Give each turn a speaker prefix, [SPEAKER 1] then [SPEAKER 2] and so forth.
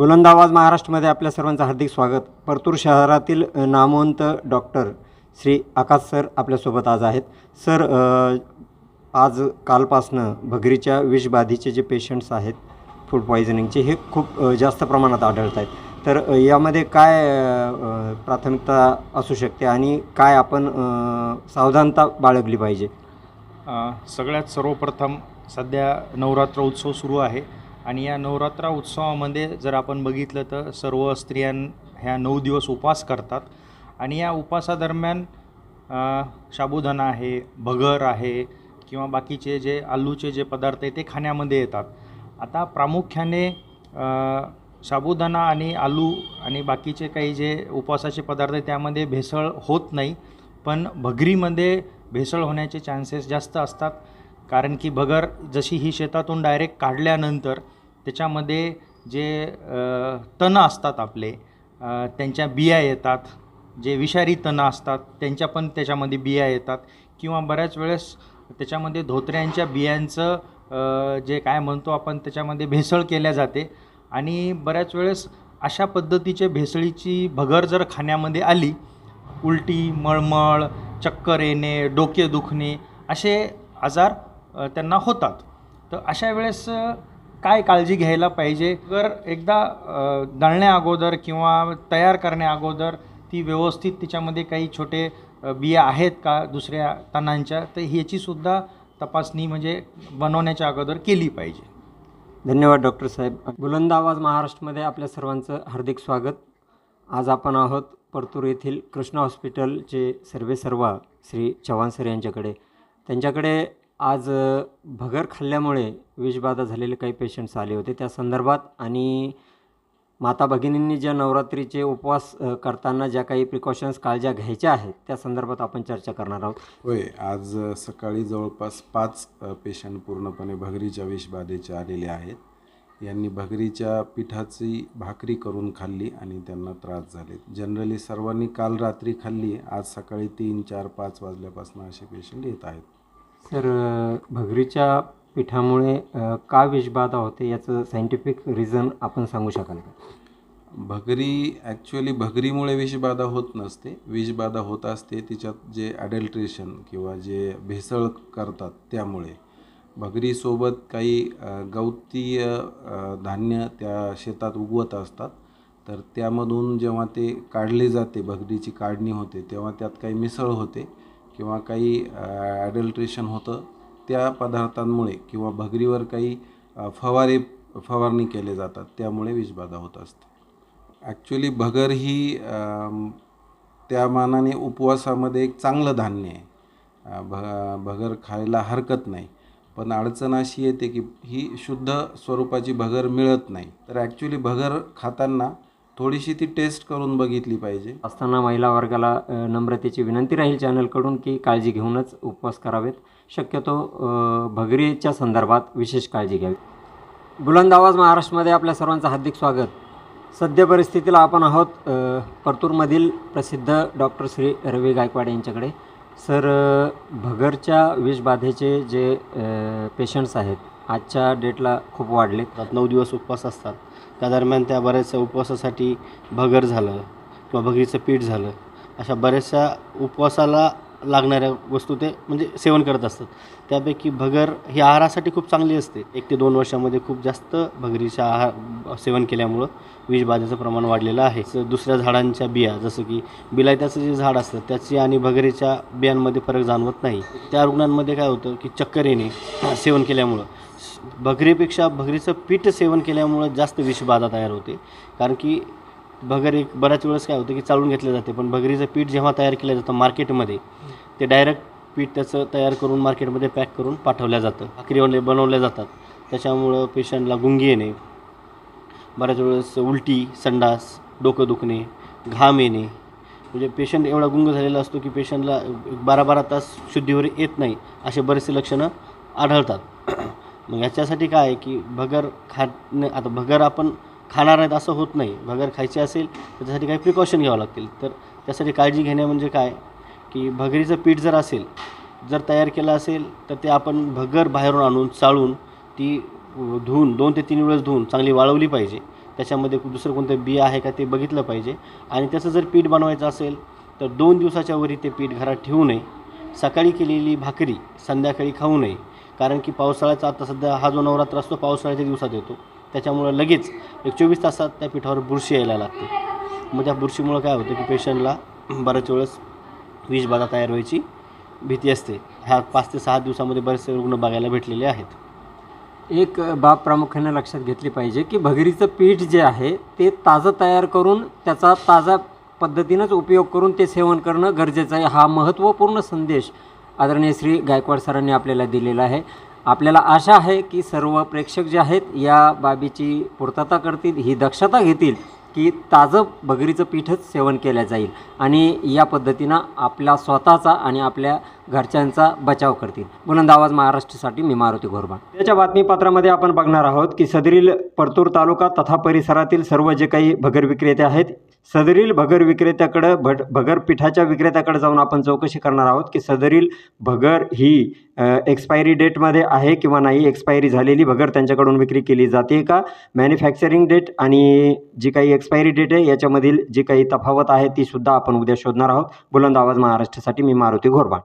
[SPEAKER 1] बुलंद आवाज महाराष्ट्रामध्ये आपल्या सर्वांचं हार्दिक स्वागत. परतूर शहरातील नामवंत डॉक्टर श्री आकाश सर आपल्यासोबत आज आहेत. सर आज कालपासनं भगरीच्या विषबाधीचे जे पेशंट्स आहेत फूड पॉयझनिंगचे हे खूप जास्त प्रमाणात आढळत आहेत. तर यामध्ये काय प्राथमिकता असू शकते आणि काय आपण सावधानता बाळगली पाहिजे?
[SPEAKER 2] सगळ्यात सर्वप्रथम सध्या नवरात्र उत्सव सुरू आहे. आणि या नवरात्र उत्सवामध्ये जर आपण बघितलं तर सर्व स्त्रियां ह्या नऊ दिवस उपवास करतात. आणि या उपवासादरम्यान साबुदाणा आहे भगर आहे किंवा बाकीचे जे आलूचे जे पदार्थ आहे ते खाण्यामध्ये येतात. आता प्रामुख्याने अ, साबुदाणा आणि आलू आणि बाकीचे काही जे उपवासाचे पदार्थ आहे त्यामध्ये भेसळ होत नाही. पण भगरीमध्ये भेसळ होण्याचे चान्सेस जास्त असतात. कारण की भगर जशी ही शेतातून डायरेक्ट काढल्यानंतर त्याच्यामध्ये जे तणं असतात आपले त्यांच्या बिया येतात जे विषारी तणं असतात त्यांच्या पण त्याच्यामध्ये बिया येतात. किंवा बऱ्याच वेळेस त्याच्यामध्ये धोत्र्यांच्या बियांचं जे काय म्हणतो आपण त्याच्यामध्ये भेसळ केल्या जाते. आणि बऱ्याच वेळेस अशा पद्धतीचे भेसळीची भगर जर खाण्यामध्ये आली उलटी मळमळ चक्कर येणे डोके दुखणे असे आजार त्यांना होतात. तर अशा वेळेस काय काळजी घ्यायला पाहिजे? जर एकदा दळण्या अगोदर किंवा तयार करण्या अगोदर ती व्यवस्थित तिच्यामध्ये काही छोटे बिया आहेत का दुसऱ्या तणांच्या तर ह्याचीसुद्धा तपासणी म्हणजे बनवण्याच्या अगोदर केली पाहिजे.
[SPEAKER 1] धन्यवाद डॉक्टर साहेब. बुलंद आवाज महाराष्ट्रामध्ये आपल्या सर्वांचं हार्दिक स्वागत. आज आपण आहोत परतूर येथील कृष्ण हॉस्पिटलचे सर्वे सर्वा श्री चव्हाण सर यांच्याकडे. त्यांच्याकडे आज भगर खाल्ल्यामुळे विषबाधा झालेले काही पेशंट्स आले होते. त्या संदर्भात आणि माता भगिनींनी ज्या नवरात्रीचे उपवास करताना ज्या काही प्रिकॉशन्स काळज्या घ्यायच्या आहेत त्या संदर्भात आपण चर्चा करणार आहोत.
[SPEAKER 3] होय. आज सकाळी जवळपास पाच पेशंट पूर्णपणे भगरीच्या विषबाधेचे आलेले आहेत. यांनी भगरीच्या पिठाची भाकरी करून खाल्ली आणि त्यांना त्रास झाले जनरली सर्वांनी काल रात्री खाल्ली. आज सकाळी तीन चार पाच वाजल्यापासून असे पेशंट येत आहेत.
[SPEAKER 1] सर भगरीच्या पिठामुळे का विषबाधा होते याचं सायंटिफिक रिझन आपण सांगू शकाल का?
[SPEAKER 3] भगरी ॲक्च्युअली भगरीमुळे विषबाधा होत नसते. विषबाधा होत असते तिच्यात जे ॲडल्ट्रेशन किंवा जे भेसळ करतात त्यामुळे. भगरीसोबत काही गवतीय धान्य त्या शेतात उगवत असतात. तर त्यामधून जेव्हा ते काढले जाते भगरीची काढणी होते तेव्हा त्यात काही मिसळ होते. किंवा काही ॲडल्ट्रेशन होतं त्या पदार्थांमुळे किंवा भगरीवर काही फवारे फवारणी केले जातात त्यामुळे विषबाधा होत असते. ॲक्च्युली भगर ही त्या मानाने उपवासामध्ये एक चांगलं धान्य आहे. भ भगर खायला हरकत नाही. पण अडचण अशी येते की ही शुद्ध स्वरूपाची भगर मिळत नाही. तर ॲक्च्युली भगर खाताना थोडीशी ती टेस्ट करून बघितली पाहिजे.
[SPEAKER 1] असताना महिला वर्गाला नम्रतेची विनंती राहील चॅनलकडून की काळजी घेऊनच उपवास करावेत. शक्यतो भगरीच्या संदर्भात विशेष काळजी घ्यावी. बुलंद आवाज महाराष्ट्रामध्ये आपल्या सर्वांचं हार्दिक स्वागत. सद्य परिस्थितीला आपण आहोत परतूरमधील प्रसिद्ध डॉक्टर श्री रवी गायकवाड यांच्याकडे. सर भगरच्या विषबाधेचे जे पेशंट्स आहेत आजच्या डेटला खूप वाढले
[SPEAKER 4] नऊ दिवस उपवास असतात. त्या दरम्यान त्या बऱ्याचशा उपवासासाठी भगर झालं किंवा भगरीचं पीठ झालं. अशा बऱ्याचशा उपवासाला लागणाऱ्या वस्तू ते म्हणजे सेवन करत असतात. त्यापैकी भगर ही आहारासाठी खूप चांगली असते. एक ते दोन वर्षामध्ये खूप जास्त भगरीच्या आहार सेवन केल्यामुळं विषबाधेचं प्रमाण वाढलेलं आहे. दुसऱ्या झाडांच्या बिया जसं की बिलायत्याचं जे झाड असतं त्याची आणि भगरीच्या बियांमध्ये फरक जाणवत नाही. त्या रुग्णांमध्ये काय होतं की चक्कर येणे सेवन केल्यामुळं. भगरीपेक्षा भगरीचं पीठ सेवन केल्यामुळं जास्त विषबाधा तयार होते. कारण की भगर एक बऱ्याच वेळेस काय होतं की चालून घेतलं जाते पण भगरीचं पीठ जेव्हा तयार केलं जातं मार्केटमध्ये ते डायरेक्ट पीठ त्याचं तयार करून मार्केटमध्ये पॅक करून पाठवल्या जातं. भाकरी बनवल्या जातात. त्याच्यामुळं पेशंटला गुंगी येणे बऱ्याच वेळेस उलटी संडास डोकं दुखणे घाम येणे. म्हणजे पेशंट एवढा गुंग झालेला असतो की पेशंटला बारा बारा तास शुद्धीवर येत नाही असे बरेचसे लक्षणं आढळतात. मग याच्यासाठी काय आहे की भगर खाणे आता भगर आपण खाणार नाहीत असं होत नाही. भगर खायची असेल तर त्यासाठी काही प्रिकॉशन घ्यावं लागतील. तर त्यासाठी काळजी घेणे म्हणजे काय? की भगरीचं पीठ जर असेल जर तयार केलं असेल तर ते आपण भगर बाहेरून आणून चाळून ती धुवून दोन ते तीन वेळेस धुवून चांगली वाळवली पाहिजे. त्याच्यामध्ये दुसरं कोणतं बिया आहे का ते बघितलं पाहिजे. आणि त्याचं जर पीठ बनवायचं असेल तर दोन दिवसाच्या वरी ते पीठ घरात ठेवू नये. सकाळी केलेली भाकरी संध्याकाळी खाऊ नये. कारण की पावसाळ्याचा आता सध्या हा जो नवरात्र असतो पावसाळ्याच्या दिवसात येतो. त्याच्यामुळं लगेच एक चोवीस तासात त्या पिठावर बुरशी यायला लागते. मग त्या बुरशीमुळं काय होतं की पेशंटला बऱ्याच वेळेस विषबाधा तयार व्हायची भीती असते. ह्या पाच ते सहा दिवसामध्ये बरेचसे रुग्ण बघायला भेटलेले आहेत.
[SPEAKER 1] एक बाब प्रामुख्याने लक्षात घेतली पाहिजे की भगरीचं पीठ जे आहे ते ताजं तयार करून त्याचा ताजा पद्धतीनंच उपयोग करून ते सेवन करणं गरजेचं आहे. हा महत्त्वपूर्ण संदेश आदरणीय श्री गायकवाड सरांनी आपल्याला दिलेला आहे. आपल्याला आशा आहे की सर्व प्रेक्षक जे आहेत या बाबीची पूर्तता करतील ही दक्षता घेतील. की ताजं भगरीचं पीठच सेवन केलं जाईल आणि या पद्धतीनं आपला स्वतःचा आणि आपल्या घरच्यांचा बचाव करतील. बुलंद आवाज महाराष्ट्रासाठी मी मारुती घोरबा त्याच्या बातमीपत्रामध्ये आपण बघणार आहोत की सदरील परतूर तालुका तथा परिसरातील सर्व जे काही भगर विक्रेते आहेत सदरील भगर विक्रेत्याकडं भट भगर पिठाच्या विक्रेत्याकडे जाऊन आपण चौकशी करणार आहोत की सदरील भगर ही एक्सपायरी डेटमध्ये आहे किंवा नाही? एक्सपायरी झालेली भगर त्यांच्याकडून विक्री केली जाते का? मॅन्युफॅक्चरिंग डेट आणि जी काही एक्सपायरी डेट आहे. याच्यामधील जी काही तफावत आहे ती सुद्धा आपण उद्या शोधणार आहोत. बुलंद आवाज महाराष्ट्रासाठी मी मारुती घोरबा